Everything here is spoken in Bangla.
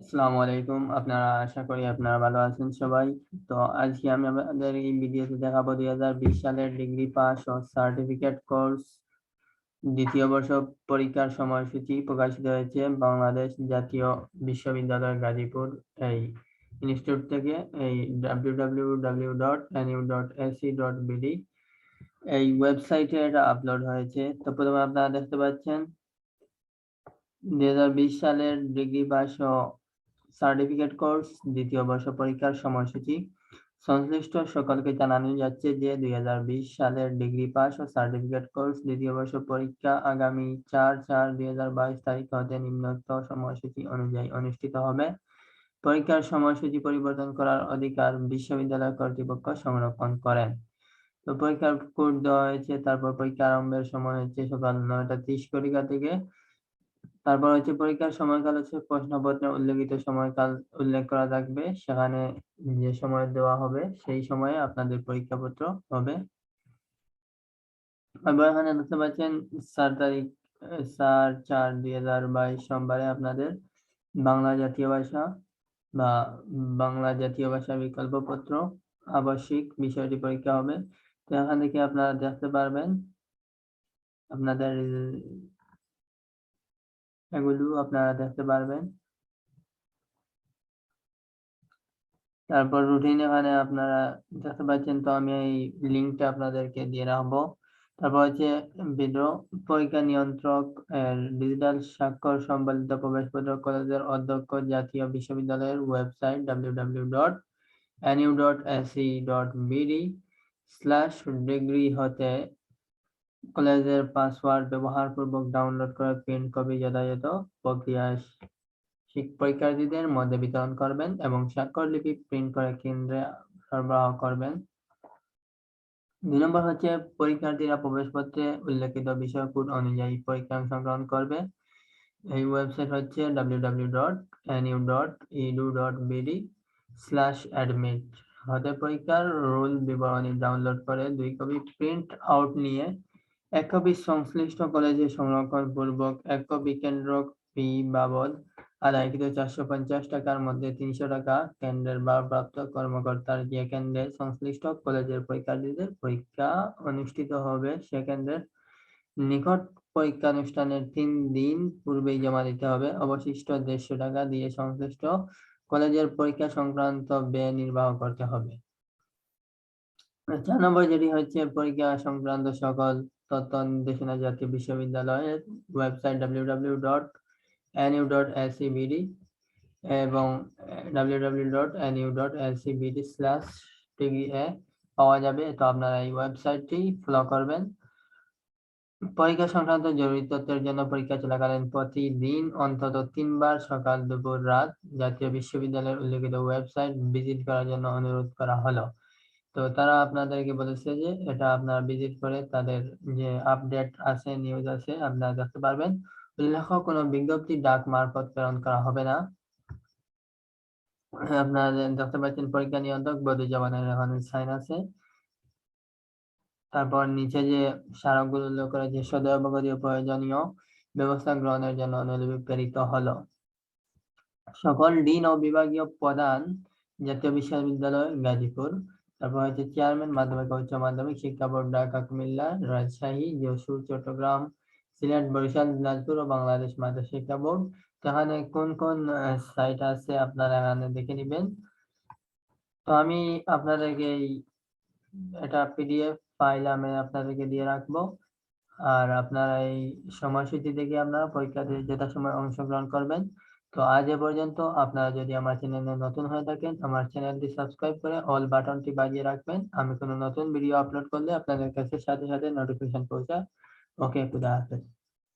আসসালামু আলাইকুম। আপনারা আশা করি আপনারা ভালো আছেন সবাই। তো আজকে আমি আপনাদের এই ভিডিওতে দেখাবো দুই হাজার বিশ সালের ডিগ্রি পাস ও সার্টিফিকেট কোর্স। দ্বিতীয় বর্ষ পরীক্ষার সময়সূচি প্রকাশিত হয়েছে বাংলাদেশ জাতীয় বিশ্ববিদ্যালয় গাজীপুর এই ইনস্টিটিউট থেকে, এই W dot NU dot AC dot BD এই ওয়েবসাইটে এটা আপলোড হয়েছে। তো প্রথমে আপনারা দেখতে পাচ্ছেন, দুই হাজার বিশ সালের ডিগ্রি পাস ও সার্টিফিকেট কোর্স, দ্বিতীয় বর্ষ পরীক্ষার সময়সূচি। সংশ্লিষ্ট সকলকে জানানো যাচ্ছে যে দুই সালের ডিগ্রি পাস ও সার্টিফিকেট কোর্স দ্বিতীয় বর্ষ পরীক্ষা আগামী চার চার দুই তারিখ হতে নিম্নোক্ত সময়সূচি অনুযায়ী অনুষ্ঠিত হবে। পরীক্ষার সময়সূচি পরিবর্তন করার অধিকার বিশ্ববিদ্যালয় কর্তৃপক্ষ সংরক্ষণ করেন। তো পরীক্ষার কোড দেওয়া হয়েছে, তারপর পরীক্ষা আরম্ভের সময় হচ্ছে সকাল নয়টা ত্রিশ থেকে তারপর হচ্ছে পরীক্ষার সময়কাল হচ্ছে প্রশ্নপত্রে উল্লেখিত সময়কাল উল্লেখ করা থাকবে। সেখানে যে সময় দেওয়া হবে সেই সময়ে আপনাদের পরীক্ষাপত্র হবে। এবার এখানে দেখতে পাচ্ছেন চার তারিখ চার চার দুই হাজার বাইশ সোমবারে আপনাদের বাংলা জাতীয় ভাষা বা বাংলা জাতীয় ভাষা বিকল্পপত্র আবশ্যিক বিষয়টি পরীক্ষা হবে। তো এখান থেকে আপনারা দেখতে পারবেন, আপনাদের এগুলো আপনারা দেখতে পারবেন। তারপর রুটিন এখানে আপনারা দেখতে পাচ্ছেন, তো আমি এই লিঙ্কটা আপনাদেরকে দিয়ে রাখব। তারপর হচ্ছে বিদ্রোহ, পরীক্ষা নিয়ন্ত্রক ডিজিটাল স্বাক্ষর সম্বলিত প্রবেশপত্র কলেজের অধ্যক্ষ জাতীয় বিশ্ববিদ্যালয়ের website W W dot NU dot AC dot BD slash degree হতে কলেজের পাসওয়ার্ড ব্যবহারপূর্বক ডাউনলোড করে প্রিন্ট কপি যথাযথ প্রক্রিয়ায় পরীক্ষার্থীদের মধ্যে বিতরণ করবেন এবং স্বাক্ষর লিপি প্রিন্ট করে কেন্দ্রে সরবরাহ করবেন। দুই নম্বর হচ্ছে পরীক্ষার্থীরা প্রবেশপত্রে উল্লেখিত বিষয় কোড অনুযায়ী পরীক্ষা অংশগ্রহণ করবে। এই ওয়েবসাইট হচ্ছে www.nu.edu.bd স্ল্যাশ অ্যাডমিট হতে পরীক্ষার রোল বিবরণী ডাউনলোড করে দুই কপি প্রিন্ট আউট নিয়ে এক কপি সংশ্লিষ্ট কলেজে সংরক্ষণ পূর্বক এক কপি কেন্দ্র ফি বাবদ আদায়কৃত চারশো পঞ্চাশ টাকার মধ্যে তিনশো টাকা কেন্দ্রের ভারপ্রাপ্ত কর্মকর্তার যে কেন্দ্রে সংশ্লিষ্ট কলেজের পরীক্ষার্থীদের পরীক্ষা অনুষ্ঠিত হবে, সে কেন্দ্রের নিকট পরীক্ষা অনুষ্ঠানের তিন দিন পূর্বেই জমা দিতে হবে। অবশিষ্ট দেড়শো টাকা দিয়ে সংশ্লিষ্ট কলেজের পরীক্ষা সংক্রান্ত ব্যয় নির্বাহ করতে হবে। চার নম্বর যেটি হচ্ছে পরীক্ষা সংক্রান্ত সকল তথ্য নির্দেশনা জাতীয় বিশ্ববিদ্যালয়ের website W dot NU dot ACBD এবং W W dot NU dot ACBD slash TV এ পাওয়া যাবে। তো আপনারা এই ওয়েবসাইটটি ফলো করবেন। পরীক্ষা সংক্রান্ত জরুরি তথ্যের জন্য পরীক্ষা চলাকালীন প্রতিদিন অন্তত তিনবার সকাল, দুপুর, রাত জাতীয় বিশ্ববিদ্যালয়ের উল্লেখিত ওয়েবসাইট ভিজিট করার জন্য অনুরোধ করা হলো। তো তারা আপনাদেরকে বলেছে যে এটা আপনারা ভিজিট করে তাদের যে আপডেট আছে নিউজ আছে, আপনারা দেখতে পারবেন। উল্লেখ কোনো বিজ্ঞপ্তি, ডাক মারফত প্রেরণ করা হবে না। আপনারা দেখতে পাচ্ছেন, পরীক্ষা নিয়ন্ত্রক বদি জবানের এখানে সাইন আছে। তারপর নিচে যে স্মারকগুলো উল্লেখ করে যে সদয় প্রয়োজনীয় ব্যবস্থা গ্রহণের জন্য অনুলিপি প্রেরিত হলো। সকল ডিন ও বিভাগীয় প্রধান জাতীয় বিশ্ববিদ্যালয় গাজীপুর। তারপর হচ্ছে চেয়ারম্যান মাধ্যমিক, উচ্চ মাধ্যমিক, শিক্ষা বোর্ড, ঢাকা, কুমিল্লা, রাজশাহী, যশোর, চট্টগ্রাম, সিলেট, বরিশাল, দিনাজপুর ও বাংলাদেশ মাদ্রাসা শিক্ষা বোর্ড। এখানে কোন কোন সাইট আছে আপনারা এখানে দেখে নেবেন। তো আমি আপনাদেরকে এই এটা পিডিএফ ফাইল আমি আপনাদেরকে দিয়ে রাখব। আর আপনারা এই সময়সূচি দেখে আপনারা পরীক্ষাতে সময় অংশগ্রহণ করবেন। তো আজ এ পর্যন্ত আপনারা যদি আমার চ্যানেলে নতুন হয়ে থাকেন, আমার চ্যানেলটি সাবস্ক্রাইব করে অল বাটনটি বাজিয়ে রাখবেন। আমি কোনো নতুন ভিডিও আপলোড করলে আপনাদের কাছে সাথে সাথে নোটিফিকেশন পৌঁছায়। ওকে, খুদা হাফেজ।